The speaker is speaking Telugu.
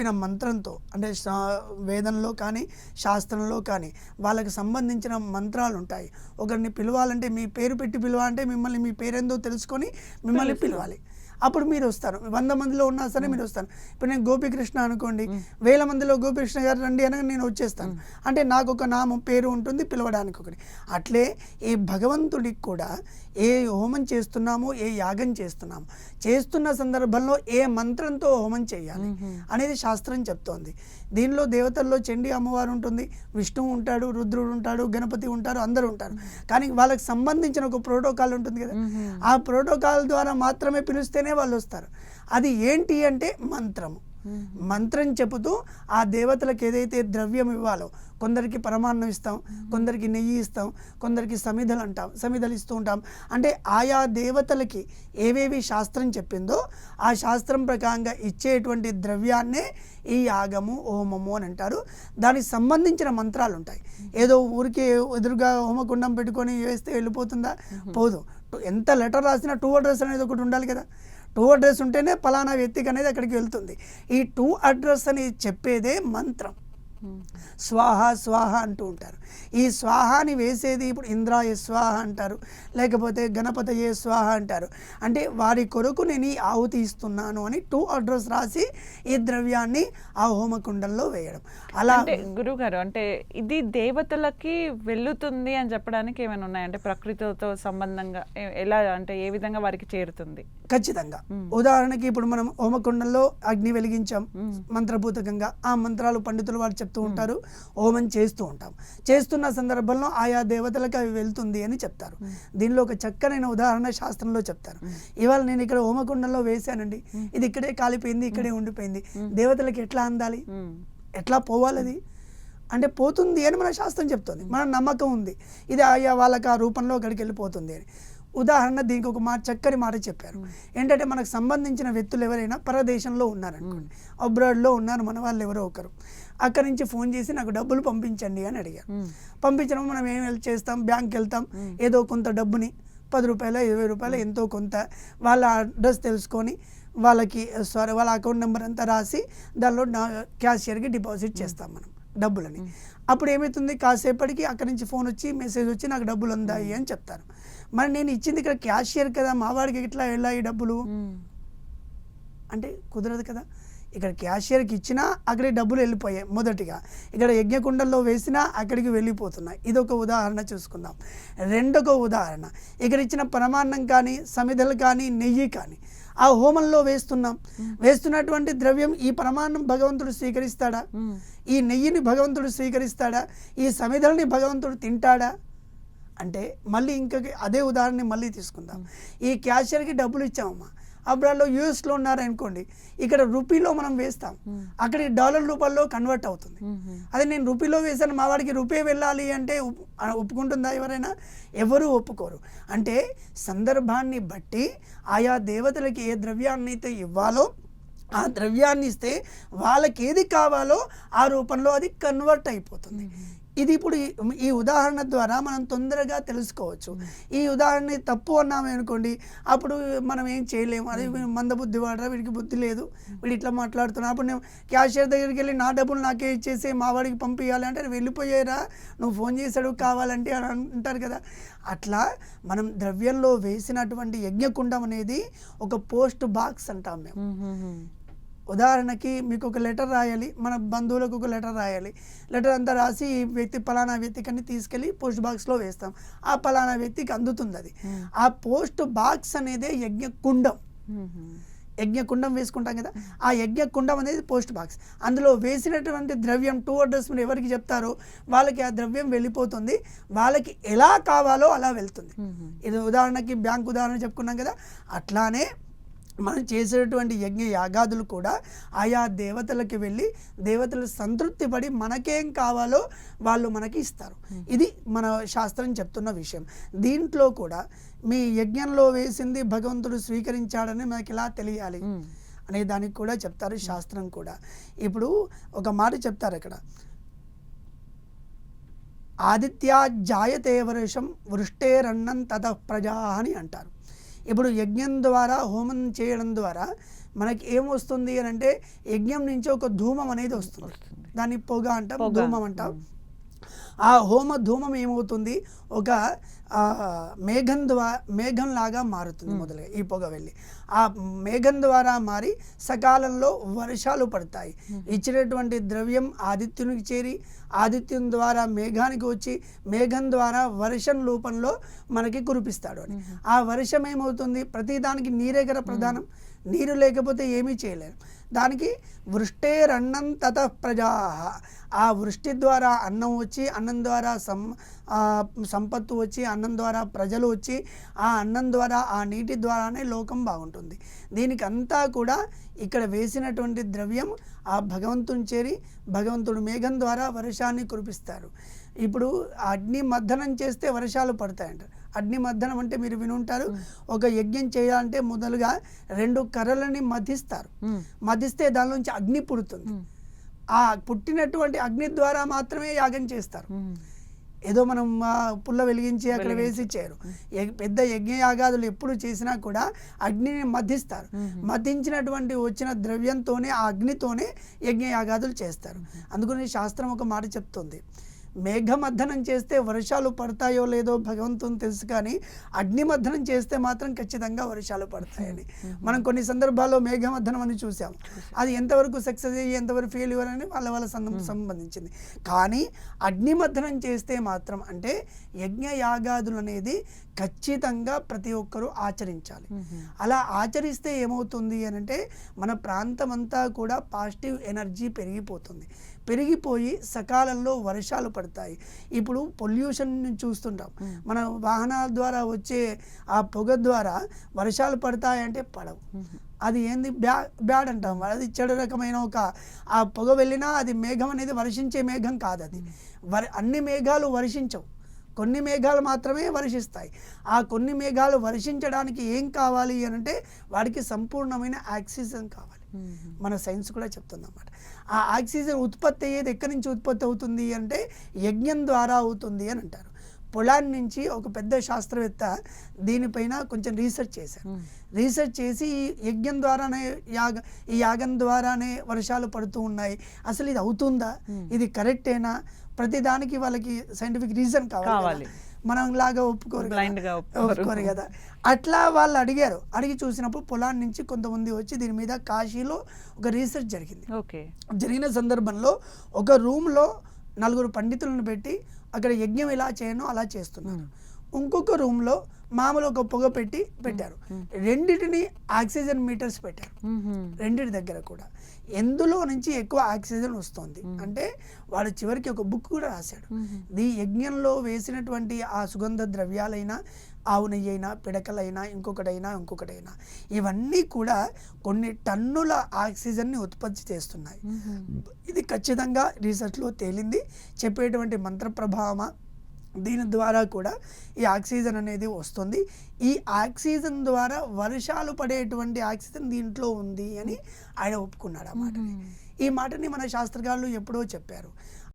చెప్పిన మంత్రంతో అంటే వేదంలో కానీ శాస్త్రంలో కానీ వాళ్ళకి సంబంధించిన మంత్రాలు ఉంటాయి ఒకరిని పిలవాలంటే మీ పేరు పెట్టి పిలవాలంటే మిమ్మల్ని మీ పేరేందో తెలుసుకొని మిమ్మల్ని పిలవాలి. అప్పుడు మీరు వస్తారు వంద మందిలో ఉన్నా సరే మీరు వస్తారు ఇప్పుడు నేను గోపికృష్ణ అనుకోండి వేల మందిలో గోపికృష్ణ గారు రండి అనగా నేను వచ్చేస్తాను. అంటే నాకు ఒక నామం పేరు ఉంటుంది పిలవడానికి ఒకటి అట్లే ఈ భగవంతుడికి కూడా ఏ హోమం చేస్తున్నామో ఏ యాగం చేస్తున్నామో చేస్తున్న సందర్భంలో ఏ మంత్రంతో హోమం చేయాలి అనేది శాస్త్రం చెప్తోంది. దీనిలో దేవతల్లో చండీ అమ్మవారు ఉంటుంది విష్ణువు ఉంటాడు రుద్రుడు ఉంటాడు గణపతి ఉంటారు అందరూ ఉంటారు. కానీ వాళ్ళకి సంబంధించిన ఒక ప్రోటోకాల్ ఉంటుంది కదా. ఆ ప్రోటోకాల్ ద్వారా మాత్రమే పిలిస్తేనే వాళ్ళు వస్తారు. అది ఏంటి అంటే మంత్రము. మంత్రం చెబుతూ ఆ దేవతలకు ఏదైతే ద్రవ్యం ఇవ్వాలో కొందరికి పరమాన్నం ఇస్తాం కొందరికి నెయ్యి ఇస్తాం కొందరికి సమిధలు అంటాం సమిధలు ఇస్తూ ఉంటాం. అంటే ఆయా దేవతలకి ఏవేవి శాస్త్రం చెప్పిందో ఆ శాస్త్రం ప్రకారంగా ఇచ్చేటువంటి ద్రవ్యాన్నే ఈ యాగము హోమము అని అంటారు. దానికి సంబంధించిన మంత్రాలు ఉంటాయి. ఏదో ఊరికి ఎదురుగా హోమకుండం పెట్టుకొని వేస్తే వెళ్ళిపోతుందా? పోదు. ఎంత లెటర్ రాసినా టూ అడ్రస్ అనేది ఒకటి ఉండాలి కదా. టూ అడ్రస్ ఉంటేనే ఫలానా వ్యక్తికి అనేది అక్కడికి వెళ్తుంది. ఈ టూ అడ్రస్ అని చెప్పేదే మంత్రం. స్వాహ స్వాహ అంటూ ఉంటారు. ఈ స్వాహాని వేసేది ఇప్పుడు ఇంద్రాయ స్వాహ అంటారు లేకపోతే గణపతయే స్వాహ అంటారు. అంటే వారి కొరకు నేను ఈ ఆహుతి ఇస్తున్నాను అని టూ అడ్రస్ రాసి ఈ ద్రవ్యాన్ని ఆ హోమకుండంలో వేయడం. అలా అంటే గురువు గారు అంటే ఇది దేవతలకి వెళ్ళుతుంది అని చెప్పడానికి ఏమైనా ఉన్నాయి? అంటే ప్రకృతితో సంబంధంగా ఎలా అంటే ఏ విధంగా వారికి చేరుతుంది? ఖచ్చితంగా. ఉదాహరణకి ఇప్పుడు మనం హోమకుండంలో అగ్ని వెలిగించాం మంత్రభూతకంగా. ఆ మంత్రాలు పండితులు వారు చెప్తూ ఉంటారు హోమం చేస్తూ ఉంటాం. చేస్తున్న సందర్భంలో ఆయా దేవతలకు అవి వెళ్తుంది అని చెప్తారు. దీనిలో ఒక చక్కనైన ఉదాహరణ శాస్త్రంలో చెప్తారు. ఇవాళ నేను ఇక్కడ హోమకుండంలో వేశానండి. ఇది ఇక్కడే కాలిపోయింది ఇక్కడే ఉండిపోయింది. దేవతలకు ఎట్లా అందాలి. ఎట్లా పోవాలి అది అంటే పోతుంది అని మన శాస్త్రం చెప్తుంది. మన నమ్మకం ఉంది. ఇది ఆయా వాళ్ళకి ఆ రూపంలో అక్కడికి వెళ్ళిపోతుంది అని. ఉదాహరణ దీనికి ఒక మాట చక్కని మాట చెప్పారు. ఏంటంటే మనకు సంబంధించిన వ్యక్తులు ఎవరైనా పరదేశంలో ఉన్నారనుకోండి. అబ్రాడ్లో ఉన్నారు మన వాళ్ళు ఎవరో ఒకరు. అక్కడి నుంచి ఫోన్ చేసి నాకు డబ్బులు పంపించండి అని అడిగారు. పంపించడం మనం ఏం చేస్తాం? బ్యాంక్కి వెళ్తాం. ఏదో కొంత డబ్బుని పది రూపాయల ఇరవై రూపాయలు ఎంతో కొంత వాళ్ళ అడ్రస్ తెలుసుకొని వాళ్ళకి సారీ వాళ్ళ అకౌంట్ నెంబర్ అంతా రాసి దానిలో క్యాషియర్కి డిపాజిట్ చేస్తాం మనం డబ్బులని. అప్పుడు ఏమవుతుంది కాసేపటికి అక్కడి నుంచి ఫోన్ వచ్చి మెసేజ్ వచ్చి నాకు డబ్బులు అందాయి అని చెప్తారు. మరి నేను ఇచ్చింది ఇక్కడ క్యాషియర్ కదా మా వాడికి ఎట్లా వెళ్ళాయి డబ్బులు. అంటే కుదరదు కదా. ఇక్కడ క్యాషియర్కి ఇచ్చినా అక్కడికి డబ్బులు వెళ్ళిపోయాయి మొదటిగా. ఇక్కడ యజ్ఞకుండంలో వేసినా అక్కడికి వెళ్ళిపోతున్నాయి. ఇదొక ఉదాహరణ చూసుకుందాం. రెండొక ఉదాహరణ. ఇక్కడ ఇచ్చిన పరమాన్నం కానీ సమిధలు కానీ నెయ్యి కానీ ఆ హోమంలో వేస్తున్నాం. వేస్తున్నటువంటి ద్రవ్యం ఈ పరమాన్నం భగవంతుడు స్వీకరిస్తాడా. ఈ నెయ్యిని భగవంతుడు స్వీకరిస్తాడా? ఈ సమిధల్ని భగవంతుడు తింటాడా? అంటే మళ్ళీ ఇంకా అదే ఉదాహరణ మళ్ళీ తీసుకుందాం. ఈ క్యాషియర్కి డబ్బులు ఇచ్చామమ్మా. అబ్రాడ్లో యూఎస్లో ఉన్నారనుకోండి ఇక్కడ రూపీలో మనం వేస్తాం. అక్కడికి డాలర్ రూపాయల్లో కన్వర్ట్ అవుతుంది. అదే నేను రూపీలో వేసాను మా వాడికి రూపే వెళ్ళాలి అంటే ఒప్పుకుంటుందా ఎవరైనా? ఎవరు ఒప్పుకోరు. అంటే సందర్భాన్ని బట్టి ఆయా దేవతలకి ఏ ద్రవ్యాన్ని అయితే ఇవ్వాలో ఆ ద్రవ్యాన్ని ఇస్తే వాళ్ళకి ఏది కావాలో ఆ రూపంలో అది కన్వర్ట్ అయిపోతుంది. ఇది ఇప్పుడు ఈ- ఈ ఉదాహరణ ద్వారా మనం తొందరగా తెలుసుకోవచ్చు. ఈ ఉదాహరణ తప్పు అన్నామే అనుకోండి అప్పుడు మనం ఏం చేయలేము. అది మందబుద్ధి వాడరా? వీడికి బుద్ధి లేదు. వీడు ఇట్లా మాట్లాడుతున్నా అప్పుడు నేను క్యాషియర్ దగ్గరికి వెళ్ళి నా డబ్బులు నాకే ఇచ్చేసి మా వాడికి పంపించాలి అంటే వెళ్ళిపోయారా నువ్వు ఫోన్ చేశాడు కావాలంటే అని అంటారు కదా. అట్లా మనం ద్రవ్యంలో వేసినటువంటి యజ్ఞకుండం అనేది ఒక పోస్ట్ బాక్స్ అంటాం. మ్మ్. ఉదాహరణకి మీకు ఒక లెటర్ రాయాలి మన బంధువులకు ఒక లెటర్ రాయాలి. లెటర్ అంతా రాసి ఈ వ్యక్తి పలానా వ్యక్తికి అని తీసుకెళ్ళి పోస్ట్ బాక్స్లో వేస్తాం. ఆ పలానా వ్యక్తికి అందుతుంది అది ఆ పోస్ట్ బాక్స్ అనేదే యజ్ఞ కుండం మ్మ్. యజ్ఞ కుండం వేసుకుంటాం కదా ఆ యజ్ఞ కుండం అనేది పోస్ట్ బాక్స్. అందులో వేసినటువంటి ద్రవ్యం టూ అడ్రస్ మీరు ఎవరికి చెప్తారో వాళ్ళకి ఆ ద్రవ్యం వెళ్ళిపోతుంది. వాళ్ళకి ఎలా కావాలో అలా వెళ్తుంది. ఇది ఉదాహరణకి బ్యాంక్ ఉదాహరణ చెప్పుకున్నాం కదా అట్లానే మనం చేసేటువంటి యజ్ఞ యాగాదులు కూడా ఆయా దేవతలకి వెళ్ళి దేవతలు సంతృప్తి పడి మనకేం కావాలో వాళ్ళు మనకి ఇస్తారు. ఇది మన శాస్త్రం చెప్తున్న విషయం. దీంట్లో కూడా మీ యజ్ఞంలో వేసింది భగవంతుడు స్వీకరించాడని మనకి ఎలా తెలియాలి. అనే దానికి కూడా చెప్తారు శాస్త్రం కూడా. ఇప్పుడు ఒక మాట చెప్తారు అక్కడ. ఆదిత్య జాయతే వర్షం వృష్టేరన్నం తత ప్రజా అని అంటారు. ఇప్పుడు యజ్ఞం ద్వారా హోమం చేయడం ద్వారా మనకి ఏమొస్తుంది అని అంటే యజ్ఞం నుంచి ఒక ధూమం అనేది వస్తుంది. దాన్ని పొగ అంటాం. ధూమం అంటాం. ఆ హోమ ధూమం ఏమవుతుంది? ఒక మేఘం ద్వారా మేఘం లాగా మారుతుంది మొదలుగా ఈ పొగ వెళ్ళి. ఆ మేఘం ద్వారా మారి సకాలంలో వర్షాలు పడతాయి. ఇచ్చినటువంటి ద్రవ్యం ఆదిత్యునికి చేరి ఆదిత్యం ద్వారా మేఘానికి వచ్చి మేఘం ద్వారా వర్షం రూపంలో మనకి కురిపిస్తాడు అని. ఆ వర్షం ఏమవుతుంది? ప్రతిదానికి నీరే కదా ప్రధానం. నీరు లేకపోతే ఏమీ చేయలేరు. దానికి వృష్టేరన్నం తత ప్రజా. ఆ వృష్టి ద్వారా అన్నం వచ్చి అన్నం ద్వారా సం సంపత్తు వచ్చి అన్నం ద్వారా ప్రజలు వచ్చి ఆ అన్నం ద్వారా ఆ నీటి ద్వారానే లోకం బాగుంటుంది. దీనికి అంతా కూడా ఇక్కడ వేసినటువంటి ద్రవ్యం ఆ భగవంతుని చేరి భగవంతుడు మేఘం ద్వారా వర్షాన్ని కురిపిస్తారు. ఇప్పుడు అగ్ని మద్దనం చేస్తే వర్షాలు పడతాయంట. అగ్ని మద్దనం అంటే మీరు వినుంటారు. ఒక యజ్ఞం చేయాలంటే మొదలుగా రెండు కర్రలని మధిస్తారు. మధిస్తే దాని నుంచి అగ్ని పుడుతుంది. ఆ పుట్టినటువంటి అగ్ని ద్వారా మాత్రమే యాగం చేస్తారు. ఏదో మనం పుల్ల వెలిగించి అక్కడ వేసి చేయరు. పెద్ద యజ్ఞ యాగాదులు ఎప్పుడు చేసినా కూడా అగ్నిని మధిస్తారు. మధించినటువంటి వచ్చిన ద్రవ్యంతోనే ఆ అగ్నితోనే యజ్ఞ యాగాదులు చేస్తారు. అందుకని శాస్త్రం ఒక మాట చెప్తుంది. మేఘమద్దనం చేస్తే వర్షాలు పడతాయో లేదో భగవంతుని తెలుసు కానీ అగ్నిమద్దనం చేస్తే మాత్రం ఖచ్చితంగా వర్షాలు పడతాయని. మనం కొన్ని సందర్భాల్లో మేఘమద్దనం అని చూసాం. అది ఎంతవరకు సక్సెస్ అయ్యి ఎంతవరకు ఫెయిల్యూర్ అని వాళ్ళ వాళ్ళ సంబంధించింది. కానీ అగ్నిమద్దనం చేస్తే మాత్రం అంటే యజ్ఞ యాగాదులు అనేది ఖచ్చితంగా ప్రతి ఒక్కరూ ఆచరించాలి. అలా ఆచరిస్తే ఏమవుతుంది అని అంటే మన ప్రాంతం అంతా కూడా పాజిటివ్ ఎనర్జీ పెరిగిపోతుంది. పెరిగిపోయి సకాలంలో వర్షాలు పడతాయి. ఇప్పుడు పొల్యూషన్ చూస్తుంటాం. మన వాహనాల ద్వారా వచ్చే ఆ పొగ ద్వారా వర్షాలు పడతాయంటే పడవు. అది ఏంది? బ్యా బ్యాడ్ అంటాం. అది చెడు రకమైన ఒక ఆ పొగ వెళ్ళినా అది మేఘం అనేది వర్షించే మేఘం కాదు అది వర్ అన్ని మేఘాలు వర్షించవు. కొన్ని మేఘాలు మాత్రమే వర్షిస్తాయి. ఆ కొన్ని మేఘాలు వర్షించడానికి ఏం కావాలి అని అంటే వాడికి సంపూర్ణమైన ఆక్సిజన్ కావాలి. మన సైన్స్ కూడా చెప్తుంది అన్నమాట ఆ ఆక్సిజన్ ఉత్పత్తి అయ్యేది ఎక్కడి నుంచి ఉత్పత్తి అవుతుంది అంటే యజ్ఞం ద్వారా అవుతుంది అని అంటారు. పొలాన్ని నుంచి ఒక పెద్ద శాస్త్రవేత్త దీనిపైన కొంచెం రీసెర్చ్ చేశారు. రీసెర్చ్ చేసి ఈ యజ్ఞం ద్వారానే యాగ ఈ యాగం ద్వారానే వర్షాలు పడుతూ ఉన్నాయి. అసలు ఇది అవుతుందా? ఇది కరెక్టేనా? ప్రతి దానికి వాళ్ళకి సైంటిఫిక్ రీజన్ కావాలి. మనం లాగా ఒప్పుకోరు. ఒప్పుకోరు. కదా. అట్లా వాళ్ళు అడిగారు. అడిగి చూసినప్పుడు పొలాన్ని నుంచి కొంతమంది వచ్చి దీని మీద కాశీలో ఒక రీసెర్చ్ జరిగింది. ఓకే. జరిగిన సందర్భంలో ఒక రూమ్లో నలుగురు పండితులను పెట్టి అక్కడ యజ్ఞం ఎలా చేయనో అలా చేస్తున్నారు. ఇంకొక రూమ్లో మామూలు ఒక పొగ పెట్టి పెట్టారు. రెండిటిని ఆక్సిజన్ మీటర్స్ పెట్టారు. రెండిటి దగ్గర కూడా. ఎందులో నుంచి ఎక్కువ ఆక్సిజన్ వస్తుంది? అంటే వాడు చివరికి ఒక బుక్ కూడా రాశాడు. ఈ యజ్ఞంలో వేసినటువంటి ఆ సుగంధ ద్రవ్యాలైనా ఆవు నెయ్యి అయినా పిడకలైనా ఇంకొకటైనా ఇంకొకటైనా ఇవన్నీ కూడా కొన్ని టన్నుల ఆక్సిజన్ని ఉత్పత్తి చేస్తున్నాయి. ఇది ఖచ్చితంగా రీసెర్చ్లో తేలింది. చెప్పేటువంటి మంత్ర ప్రభావమా దీని ద్వారా కూడా ఈ ఆక్సిజన్ అనేది వస్తుంది. ఈ ఆక్సిజన్ ద్వారా వర్షాలు పడేటువంటి ఆక్సిజన్ దీంట్లో ఉంది అని ఆయన ఒప్పుకున్నాడు ఆ మాటని ఈ మాటని మన శాస్త్రకారులు ఎప్పుడో చెప్పారు.